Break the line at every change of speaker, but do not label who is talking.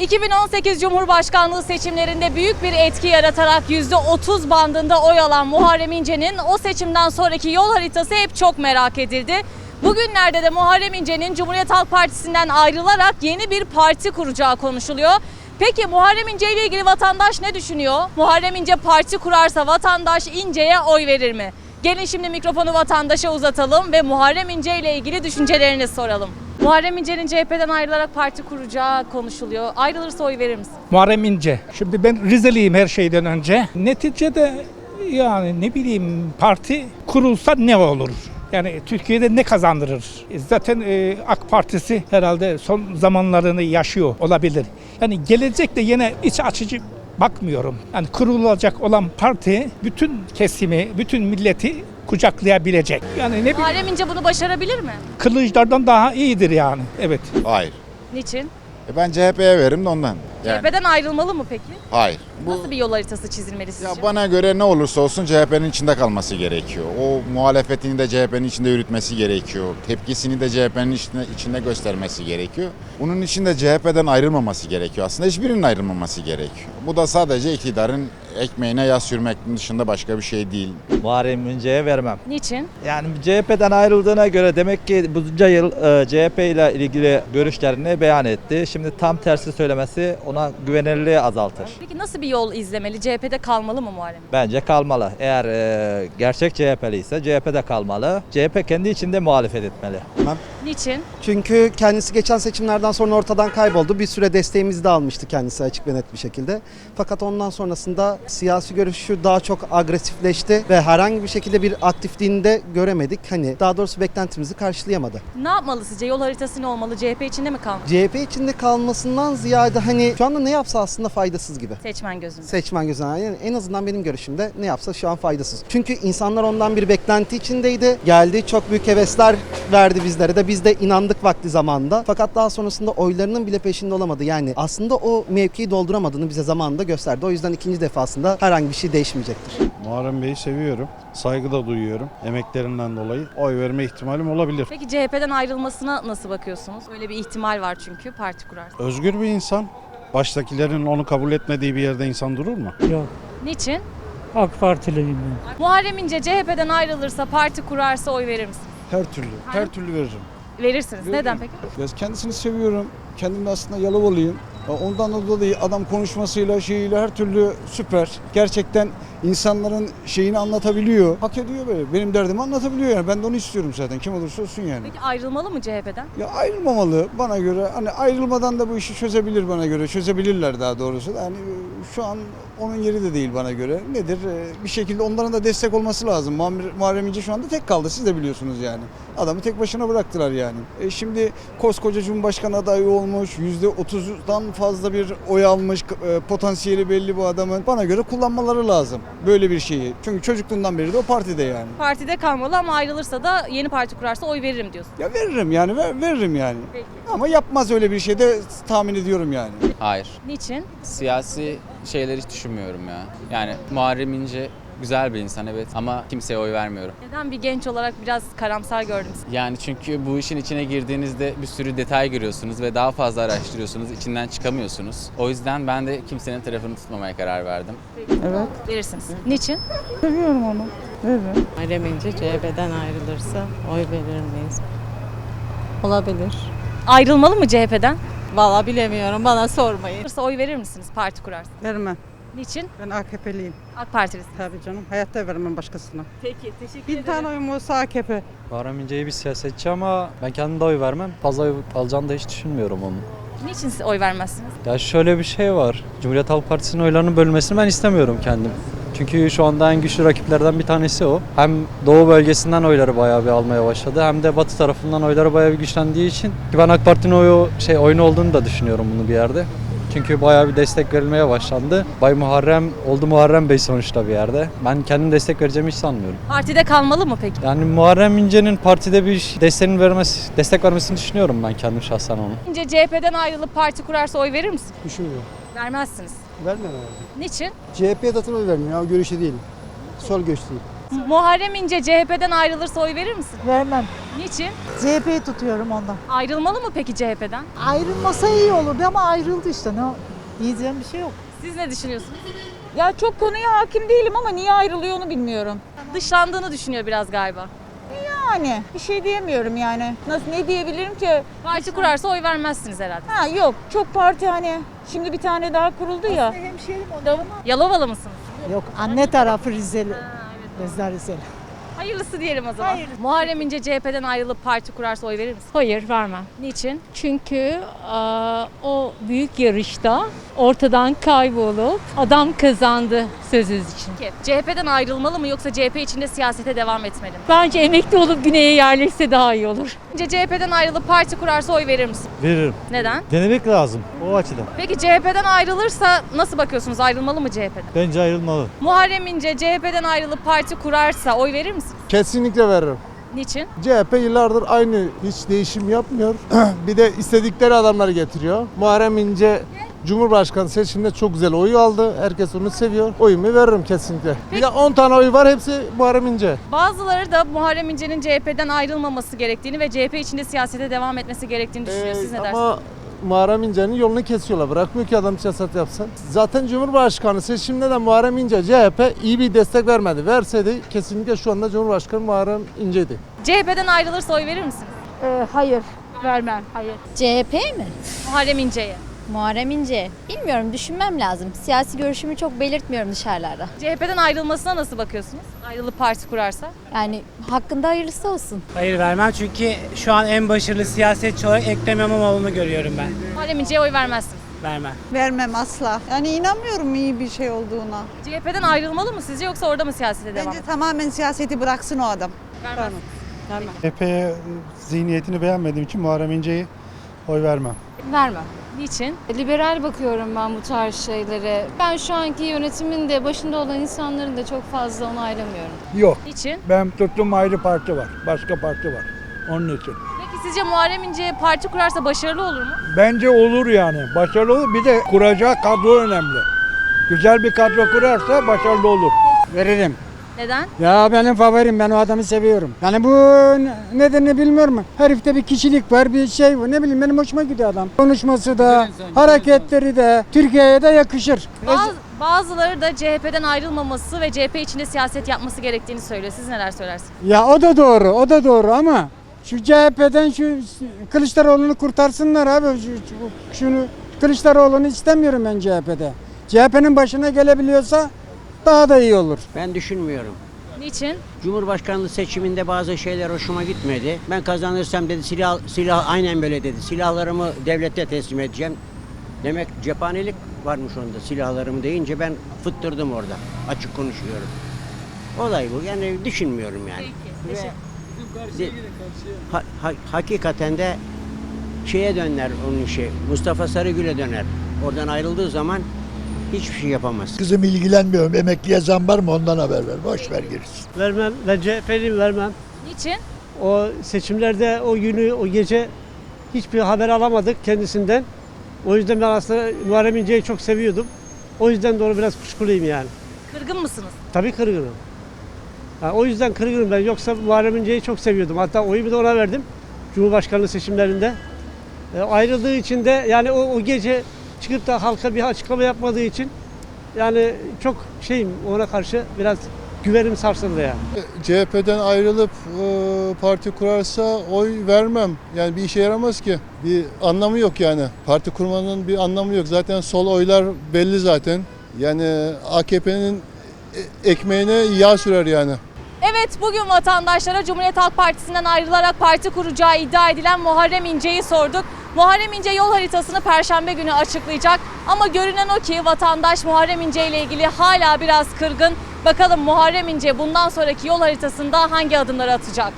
2018 Cumhurbaşkanlığı seçimlerinde büyük bir etki yaratarak %30 bandında oy alan Muharrem İnce'nin o seçimden sonraki yol haritası hep çok merak edildi. Bugünlerde de Muharrem İnce'nin Cumhuriyet Halk Partisi'nden ayrılarak yeni bir parti kuracağı konuşuluyor. Peki Muharrem İnce ile ilgili vatandaş ne düşünüyor? Muharrem İnce parti kurarsa vatandaş İnce'ye oy verir mi? Gelin şimdi mikrofonu vatandaşa uzatalım ve Muharrem İnce ile ilgili düşüncelerini soralım. Muharrem İnce'nin CHP'den ayrılarak parti kuracağı konuşuluyor. Ayrılırsa oy verir misin?
Muharrem İnce. Şimdi ben Rizeliyim her şeyden önce. Neticede yani ne bileyim parti kurulsa ne olur? Yani Türkiye'de ne kazandırır? E Zaten e, AK Partisi herhalde son zamanlarını yaşıyor olabilir. Yani gelecekte yine iç açıcı bakmıyorum. Yani kurulacak olan parti bütün kesimi, bütün milleti kucaklayabilecek. Yani ne bileyim
Muharrem İnce bunu başarabilir mi?
kılıçlardan daha iyidir yani. Evet.
Hayır.
Niçin?
E ben CHP'ye veririm de ondan. Yani,
CHP'den ayrılmalı mı peki?
hayır. Bu,
Nasıl bir yol haritası çizilmeli sizce?
ya bana göre ne olursa olsun CHP'nin içinde kalması gerekiyor. O muhalefetini de CHP'nin içinde yürütmesi gerekiyor. Tepkisini de CHP'nin içinde, içinde göstermesi gerekiyor. Bunun için de CHP'den ayrılmaması gerekiyor. Aslında hiçbirinin ayrılmaması gerekiyor. Bu da sadece iktidarın ekmeğine yağ sürmek dışında başka bir şey değil.
Muharrem İnce'ye vermem.
Niçin?
Yani CHP'den ayrıldığına göre demek ki bunca yıl e, CHP ile ilgili görüşlerini beyan etti. Şimdi tam tersi söylemesi ona güvenilirliği azaltır.
Peki nasıl bir yol izlemeli? CHP'de kalmalı mı Muharrem?
Bence kalmalı. Eğer e, gerçek CHP'li ise CHP'de kalmalı. CHP kendi içinde muhalefet etmeli.
Niçin?
Çünkü kendisi geçen seçimlerden sonra ortadan kayboldu. Bir süre desteğimizi de almıştı kendisi açık ve net bir şekilde. Fakat ondan sonrasında siyasi görüşü daha çok agresifleşti ve herhangi bir şekilde bir aktifliğini de göremedik. Hani daha doğrusu beklentimizi karşılayamadı.
Ne yapmalı sizce? Yol haritası ne olmalı? CHP içinde mi kalmalı?
CHP içinde kalmasından ziyade hani şu anda ne yapsa aslında faydasız gibi.
Seçmen gözünde.
Seçmen gözünden yani en azından benim görüşümde ne yapsa şu an faydasız. Çünkü insanlar ondan bir beklenti içindeydi. Geldi çok büyük hevesler verdi bizlere de biz de inandık vakti zamanında. Fakat daha sonrasında oylarının bile peşinde olamadı. Yani aslında o mevkiyi dolduramadığını bize zamanında gösterdi. O yüzden ikinci defasında herhangi bir şey değişmeyecektir.
Muharrem Bey'i seviyorum. Saygı da duyuyorum. Emeklerinden dolayı oy verme ihtimalim olabilir.
Peki CHP'den ayrılmasına nasıl bakıyorsunuz? Öyle bir ihtimal var çünkü parti kurarsa.
Özgür bir insan. Baştakilerin onu kabul etmediği bir yerde insan durur mu?
Yok.
Niçin?
AK Partiliyim ben.
Muharrem İnce CHP'den ayrılırsa, parti kurarsa oy verir misiniz?
Her türlü, her türlü veririm.
Verirsiniz. Neden peki?
Ya kendisini seviyorum. Kendim de aslında Yalovalıyım. Ya Ondan dolayı adam konuşmasıyla, şeyiyle her türlü süper. Gerçekten insanların şeyini anlatabiliyor. Hak ediyor böyle. Benim derdimi anlatabiliyor yani. Ben de onu istiyorum zaten. Kim olursa olsun yani.
Peki ayrılmalı mı CHP'den?
Ya ayrılmamalı bana göre. Hani ayrılmadan da bu işi çözebilir bana göre. Çözebilirler daha doğrusu. Yani şu an onun yeri de değil bana göre. Nedir? Ee, Bir şekilde onların da destek olması lazım. Muharrem İnce şu anda tek kaldı. Siz de biliyorsunuz yani. Adamı tek başına bıraktılar yani. E şimdi koskoca Cumhurbaşkanı adayı olmuş. %30'dan fazla bir oy almış. e, Potansiyeli belli bu adamın. Bana göre kullanmaları lazım. Böyle bir şeyi. Çünkü çocukluğundan beri de o partide yani.
Partide kalmalı ama ayrılırsa da yeni parti kurarsa oy veririm diyorsun.
Ya veririm yani ver- veririm yani.
Peki.
Ama yapmaz öyle bir şey de tahmin ediyorum yani.
Hayır.
Niçin?
Siyasi şeyleri hiç düşünmüyorum ya. Yani Muharrem İnce güzel bir insan evet ama kimseye oy vermiyorum.
Neden bir genç olarak biraz karamsar gördüm sizi?
Yani çünkü bu işin içine girdiğinizde bir sürü detay görüyorsunuz ve daha fazla araştırıyorsunuz, içinden çıkamıyorsunuz. O yüzden ben de kimsenin tarafını tutmamaya karar verdim.
Evet. Verirsiniz. Niçin?
Muharrem İnce CHP'den ayrılırsa oy verir miyiz? Olabilir.
Ayrılmalı mı CHP'den?
Vallahi bilemiyorum bana sormayın.
Ayrılırsa oy verir misiniz parti kurarsa?
Vermem.
Niçin?
Ben AKP'liyim.
AK Partilisin.
Tabii canım. Hayatta vermem başkasına.
Peki teşekkür
Bir tane oyum olsa AKP.
Muharrem İnce iyi bir siyasetçi ama ben kendim de oy vermem. Fazla oy alacağını da hiç düşünmüyorum onun.
Niçin siz oy vermezsiniz?
Ya şöyle bir şey var. Cumhuriyet Halk Partisi'nin oylarının bölünmesini ben istemiyorum kendim. Çünkü şu anda en güçlü rakiplerden bir tanesi o. Hem doğu bölgesinden oyları bayağı bir almaya başladı hem de batı tarafından oyları bayağı bir güçlendiği için ki ben AK Parti'nin oyu şey oyunu olduğunu da düşünüyorum bunu bir yerde. Çünkü bayağı bir destek verilmeye başlandı. Bay Muharrem oldu Muharrem Bey sonuçta bir yerde. Ben kendim destek vereceğimi hiç sanmıyorum.
Partide kalmalı mı peki?
Yani Muharrem İnce'nin partide bir desteğini vermesi, destek vermesini düşünüyorum ben kendim şahsen onun.
İnce CHP'den ayrılıp parti kurarsa oy verir misin?
Düşünmüyorum.
Vermezsiniz.
Vermem abi.
Niçin?
CHP'ye zaten oy vermiyor. Görüşü değil. Sol göç değil.
Muharrem İnce CHP'den ayrılırsa oy verir misin?
Vermem.
Niçin?
CHP'yi tutuyorum ondan.
Ayrılmalı mı peki CHP'den?
Ayrılmasa iyi olurdu ama ayrıldı işte. Ne diyeceğim bir şey yok.
Siz ne düşünüyorsunuz?
Ya çok konuya hakim değilim ama niye ayrılıyor onu bilmiyorum.
Dışlandığını düşünüyor biraz galiba.
Yani bir şey diyemiyorum yani. Nasıl ne diyebilirim ki?
Parti kurarsa oy vermezsiniz herhalde.
Ha yok çok parti hani şimdi bir tane daha kuruldu ya.
Yalovalı mısınız?
Yok anne tarafı Rizeli. Rezler Rizeli.
Hayırlısı diyelim o zaman. Muharrem İnce CHP'den ayrılıp parti kurarsa oy verir misiniz?
Hayır vermem.
Niçin?
Çünkü aa, o büyük yarışta ortadan kaybolup adam kazandı sözünüz için.
Peki, CHP'den ayrılmalı mı yoksa CHP içinde siyasete devam etmeli mi?
Bence emekli olup güneye yerleşse daha iyi olur.
İnce CHP'den ayrılıp parti kurarsa oy verir misin?
Veririm.
Neden?
Denemek lazım o açıdan.
Peki CHP'den ayrılırsa nasıl bakıyorsunuz? Ayrılmalı mı CHP'den?
Bence ayrılmalı.
Muharrem İnce CHP'den ayrılıp parti kurarsa oy verir misin?
Kesinlikle veririm.
Niçin?
CHP yıllardır aynı hiç değişim yapmıyor. bir de istedikleri adamları getiriyor. Muharrem İnce Cumhurbaşkanı seçiminde çok güzel oy aldı. Herkes onu seviyor. Oyumu veririm kesinlikle. Bir de 10 tane oy var hepsi Muharrem İnce.
Bazıları da Muharrem İnce'nin CHP'den ayrılmaması gerektiğini ve CHP içinde siyasete devam etmesi gerektiğini düşünüyor. Siz ne
Ee,
dersiniz?
ama Muharrem İnce'nin yolunu kesiyorlar. Bırakmıyor ki adam siyaset yapsın. Zaten Cumhurbaşkanı seçiminde de Muharrem İnce CHP iyi bir destek vermedi. Verseydi kesinlikle şu anda Cumhurbaşkanı Muharrem İnce'ydi.
CHP'den ayrılırsa oy verir misin?
hayır vermem. Hayır.
CHP mi?
Muharrem İnce'ye.
Muharrem İnce. Bilmiyorum düşünmem lazım. Siyasi görüşümü çok belirtmiyorum dışarılarda.
CHP'den ayrılmasına nasıl bakıyorsunuz? Ayrılıp parti kurarsa?
Yani hakkında hayırlısı olsun.
Hayır vermem çünkü şu an en başarılı siyasetçi olarak Ekrem İmamoğlu'nu görüyorum ben.
Muharrem İnce'ye oy vermezsiniz.
Vermem.
Vermem asla. Yani inanmıyorum iyi bir şey olduğuna.
CHP'den ayrılmalı mı sizce yoksa orada mı siyasete devam?
Bence tamamen siyaseti bıraksın o adam.
Vermez.
CHP zihniyetini beğenmediğim için Muharrem İnce'yi oy vermem.
Vermem.
Niçin?
Liberal bakıyorum ben bu tarz şeylere. Ben şu anki yönetimin de başında olan insanların da çok fazla onaylamıyorum.
Yok.
Niçin?
Ben tuttuğum ayrı parti var. Başka parti var. Onun için.
Peki sizce Muharrem İnce parti kurarsa başarılı olur mu?
Bence olur yani. Başarılı olur. Bir de kuracağı kadro önemli. Güzel bir kadro kurarsa başarılı olur.
Veririm.
Neden?
Ya benim favorim ben o adamı seviyorum. Yani bu nedenini bilmiyorum. Herifte bir kişilik var bir şey var. Ne bileyim benim hoşuma gidiyor adam. Konuşması da hareketleri de Türkiye'ye de yakışır.
Bazı, bazıları da CHP'den ayrılmaması ve CHP içinde siyaset yapması gerektiğini söylüyor. Siz neler söylersiniz?
Ya o da doğru o da doğru ama şu CHP'den şu Kılıçdaroğlu'nu kurtarsınlar abi. Şu- şu- şunu Kılıçdaroğlu'nu istemiyorum ben CHP'de. CHP'nin başına gelebiliyorsa daha da iyi olur.
Ben düşünmüyorum.
Niçin?
Cumhurbaşkanlığı seçiminde bazı şeyler hoşuma gitmedi. Ben kazanırsam dedi silah silah aynen böyle dedi. Silahlarımı devlete teslim edeceğim. Demek cephanelik varmış onda silahlarımı deyince ben fıttırdım orada. Açık konuşuyorum. Olay bu. Yani düşünmüyorum yani. Ve- Ha- ha- hakikaten de şeye döner onun işi. Mustafa Sarıgül'e döner. Oradan ayrıldığı zaman hiçbir şey yapamaz.
Kızım ilgilenmiyorum. Emekliye zam var mı ondan haber ver. Boş ver gerisi.
Vermem. Ben CHP'liyim vermem.
Niçin?
O seçimlerde o günü, o gece hiçbir haber alamadık kendisinden. O yüzden ben aslında Muharrem İnce'yi çok seviyordum. O yüzden doğru biraz kuşkuluyum yani.
Kırgın mısınız?
Tabii kırgınım. Ha, o yüzden kırgınım ben. Yoksa Muharrem İnce'yi çok seviyordum. Hatta oyumu da ona verdim. Cumhurbaşkanlığı seçimlerinde. E, ayrıldığı için de yani o, o gece çıkıp da halka bir açıklama yapmadığı için yani çok şeyim ona karşı biraz güvenim sarsıldı yani.
CHP'den ayrılıp e, parti kurarsa oy vermem. Yani bir işe yaramaz ki. Bir anlamı yok yani. Parti kurmanın bir anlamı yok. Zaten sol oylar belli zaten. Yani AKP'nin e- ekmeğine yağ sürer yani.
Evet bugün vatandaşlara Cumhuriyet Halk Partisi'nden ayrılarak parti kuracağı iddia edilen Muharrem İnce'yi sorduk. Muharrem İnce yol haritasını Perşembe günü açıklayacak. Ama görünen o ki vatandaş Muharrem İnce ile ilgili hala biraz kırgın. Bakalım Muharrem İnce bundan sonraki yol haritasında hangi adımları atacak?